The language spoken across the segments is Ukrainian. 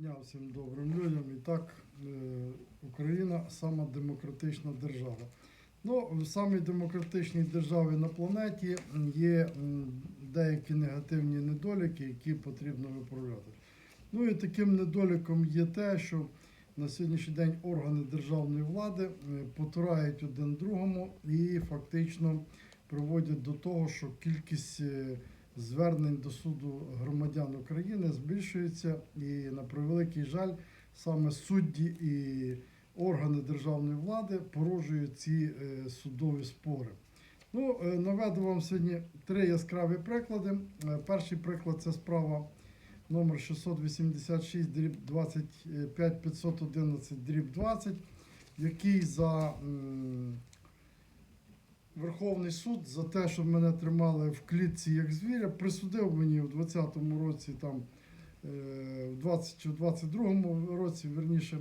дня всім добрим людям. І так, е, Україна сама демократична держава. Ну, в самій демократичній державі на планеті є деякі негативні недоліки, які потрібно виправляти. Ну і таким недоліком є те, що на сьогоднішній день органи державної влади е, потурають один другому і фактично приводять до того, що кількість е, звернень до суду громадян України збільшується, і на превеликий жаль, саме судді і органи державної влади породжують ці е, судові спори. Ну, е, наведу вам сьогодні три яскраві приклади. Е, Перший приклад це справа номер 686 дріб 25 511 дріб 20, який за Верховний суд за те, що мене тримали в клітці як звіря, присудив мені в 20-му році, там, е, в 20 чи 22-му році, верніше,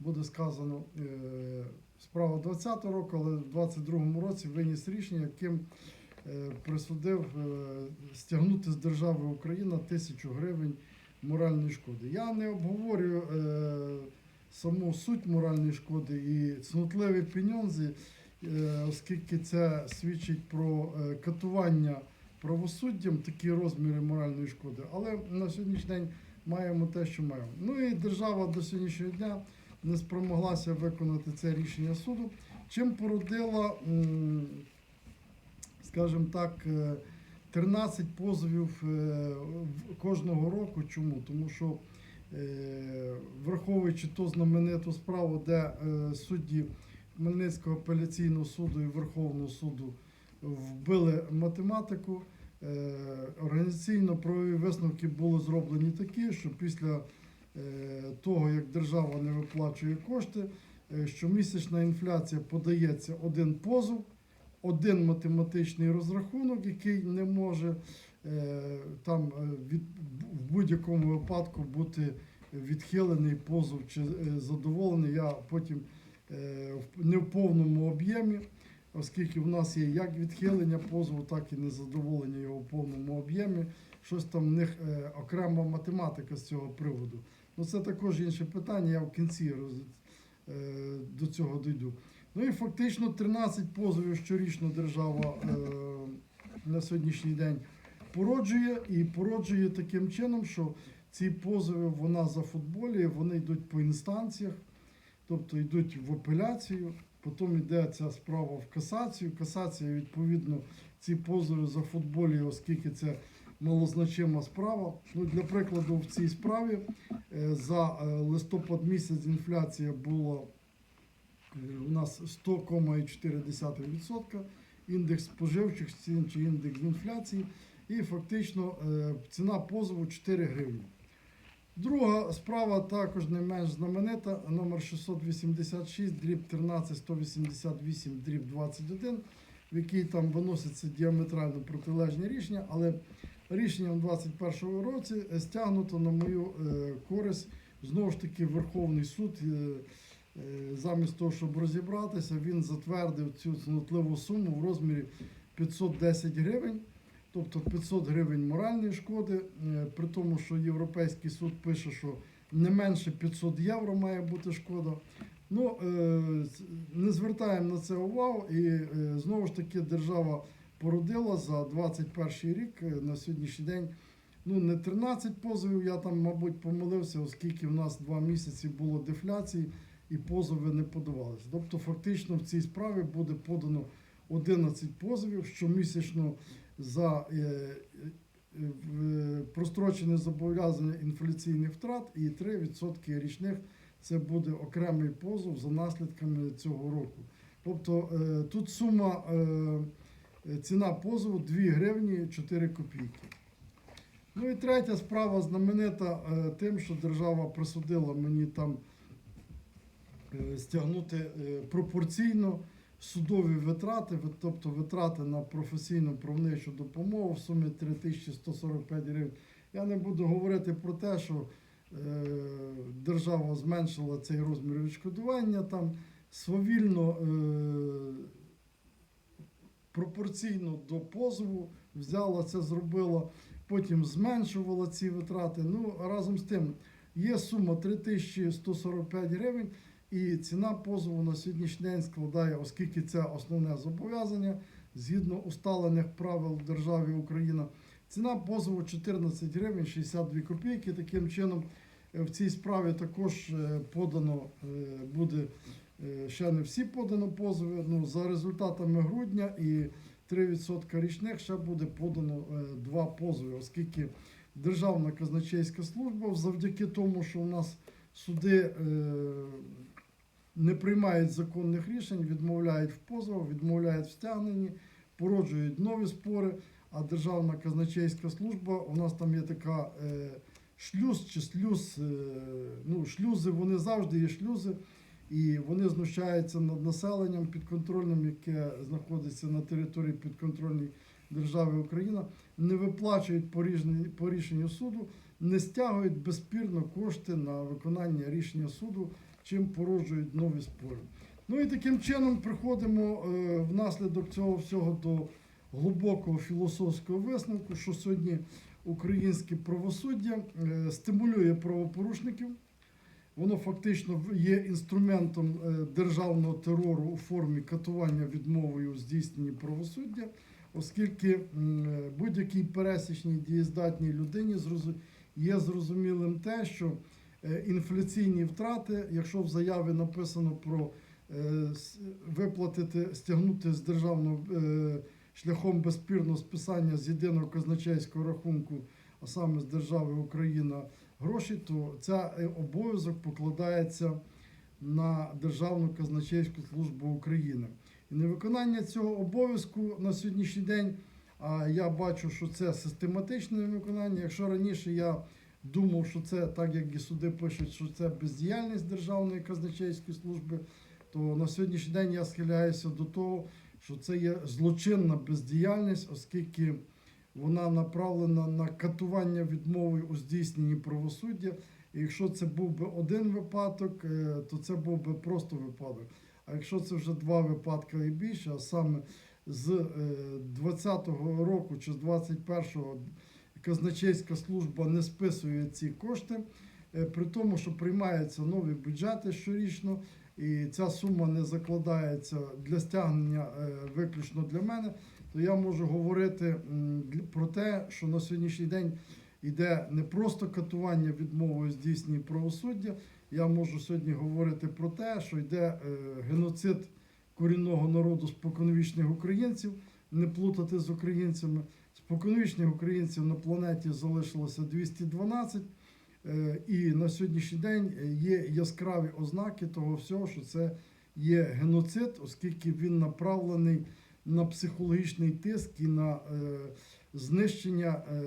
буде сказано, е, справа 20-го року, але в 22-му році виніс рішення, яким е, присудив стягнути з держави Україна тисячу гривень моральної шкоди. Я не обговорюю саму суть моральної шкоди і цнутливі пеньонзи, оскільки це свідчить про е, катування правосуддям, такі розміри моральної шкоди. Але на сьогоднішній день маємо те, що маємо. Ну і держава до сьогоднішнього дня не спромоглася виконати це рішення суду, чим породила, скажімо так, е, 13 позовів е, кожного року. Чому? Тому що е, враховуючи ту знамениту справу, де е, судді Хмельницького апеляційного суду і Верховного суду вбили математику. е, Організаційно-правові висновки були зроблені такі, що після е, того, як держава не виплачує кошти, е, щомісячна інфляція подається один позов, один математичний розрахунок, який не може там в будь-якому випадку бути відхилений позов чи задоволений. Я потім не в повному об'ємі, оскільки в нас є як відхилення позову, так і незадоволення його в повному об'ємі. Щось там в них е, окрема математика з цього приводу. Ну це також інше питання. Я в кінці е, до цього дійду. Ну і фактично 13 позовів щорічно держава е, на сьогоднішній день породжує і породжує таким чином, що ці позови вона зафутболює, вони йдуть по інстанціях, тобто йдуть в апеляцію, потім йде ця справа в касацію. Касація, відповідно, ці позови зафутболює, оскільки це малозначима справа. Ну, для прикладу, в цій справі е, за е, листопад місяць інфляція була е, у нас 100,4%, індекс споживчих цін чи індекс інфляції, і фактично ціна позову 4 гривні. Друга справа також не менш знаменита, номер 686, дріб 13 188, дріб 21, в якій там виносяться діаметрально протилежні рішення, але рішенням 2021 році е, стягнуто на мою е, користь знову ж таки Верховний суд. е, Замість того, щоб розібратися, він затвердив цю цнотливу суму в розмірі 510 гривень, тобто 500 гривень моральної шкоди, е, при тому, що Європейський суд пише, що не менше 500 євро має бути шкода. Ну, е, не звертаємо на це увагу, і е, знову ж таки держава породила за 21 рік на сьогоднішній день. Ну, не 13 позовів, я там, мабуть, помилився, оскільки в нас два місяці було дефляції і позови не подавалися. Тобто, фактично в цій справі буде подано 11 позовів щомісячно за е, е, прострочене зобов'язання інфляційних втрат і 3% річних це буде окремий позов за наслідками цього року. Тобто е, тут сума ціна позову 2 гривні 4 копійки. Ну і третя справа знаменита тим, що держава присудила мені там стягнути пропорційно судові витрати, тобто витрати на професійну правничу допомогу в сумі 3145 гривень. Я не буду говорити про те, що е, держава зменшила цей розмір відшкодування там свавільно е, пропорційно до позову взяла це, зробила, потім зменшувала ці витрати. Ну разом з тим, Є сума 3145 гривень, і ціна позову на сьогоднішній день складає, оскільки це основне зобов'язання, згідно усталених правил державі Україна, ціна позову 14 гривень 62 копійки. Таким чином, е, в цій справі також е, подано е, буде ще не всі подано позови. Ну, за результатами грудня і 3% річних ще буде подано два позови, оскільки Державна казначейська служба завдяки тому, що у нас суди не приймають законних рішень, відмовляють в позовах, відмовляють в стягненні, породжують нові спори. А Державна казначейська служба, у нас там є така е, шлюз чи слюз, е, ну, шлюзи, вони завжди є шлюзи, і вони знущаються над населенням підконтрольним, яке знаходиться на території підконтрольній держави Україна, не виплачують по, рішенню- по рішенню суду, не стягують безспірно кошти на виконання рішення суду, чим породжують нові спори. Ну і таким чином приходимо е, внаслідок цього всього до глибокого філософського висновку, що сьогодні українське правосуддя е, стимулює правопорушників. Воно фактично є інструментом е, державного терору у формі катування відмовою у здійсненні правосуддя, оскільки будь-якій пересічній дієздатній людині є зрозумілим те, що інфляційні втрати, якщо в заяві написано про е, виплатити, стягнути з державного е, шляхом безспірного списання з єдиного казначейського рахунку, а саме з держави Україна гроші, то е, обов'язок покладається на Державну казначейську службу України. І невиконання цього обов'язку на сьогоднішній день, а я бачу, що це систематичне невиконання. Якщо раніше я думав, що це так, як і суди пишуть, що це бездіяльність Державної казначейської служби, то на сьогоднішній день я схиляюся до того, що це є злочинна бездіяльність, оскільки вона направлена на катування відмовою у здійсненні правосуддя. І якщо це був би один випадок, е, то це був би просто випадок. А якщо це вже два випадки і більше, а саме з е, 20-го року чи з 21-го казначейська служба не списує ці кошти, е, при тому, що приймаються нові бюджети щорічно, і ця сума не закладається для стягнення е, виключно для мене, то я можу говорити про те, що на сьогоднішній день йде не просто катування відмовою здійснення правосуддя. Я можу сьогодні говорити про те, що йде е, геноцид корінного народу споконвічних українців, не плутати з українцями. Споконвічних українців на планеті залишилося 212. Е, І на сьогоднішній день є яскраві ознаки того всього, що це є геноцид, оскільки він направлений на психологічний тиск і на е, знищення, е,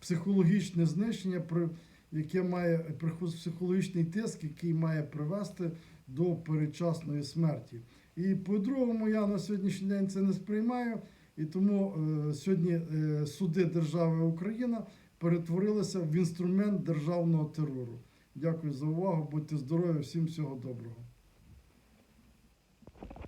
психологічне знищення, яке має психологічний тиск, який має привести до передчасної смерті. І по-другому, я на сьогоднішній день це не сприймаю. І тому е, сьогодні е, суди держави Україна перетворилися в інструмент державного терору. Дякую за увагу. Будьте здорові, всім всього доброго.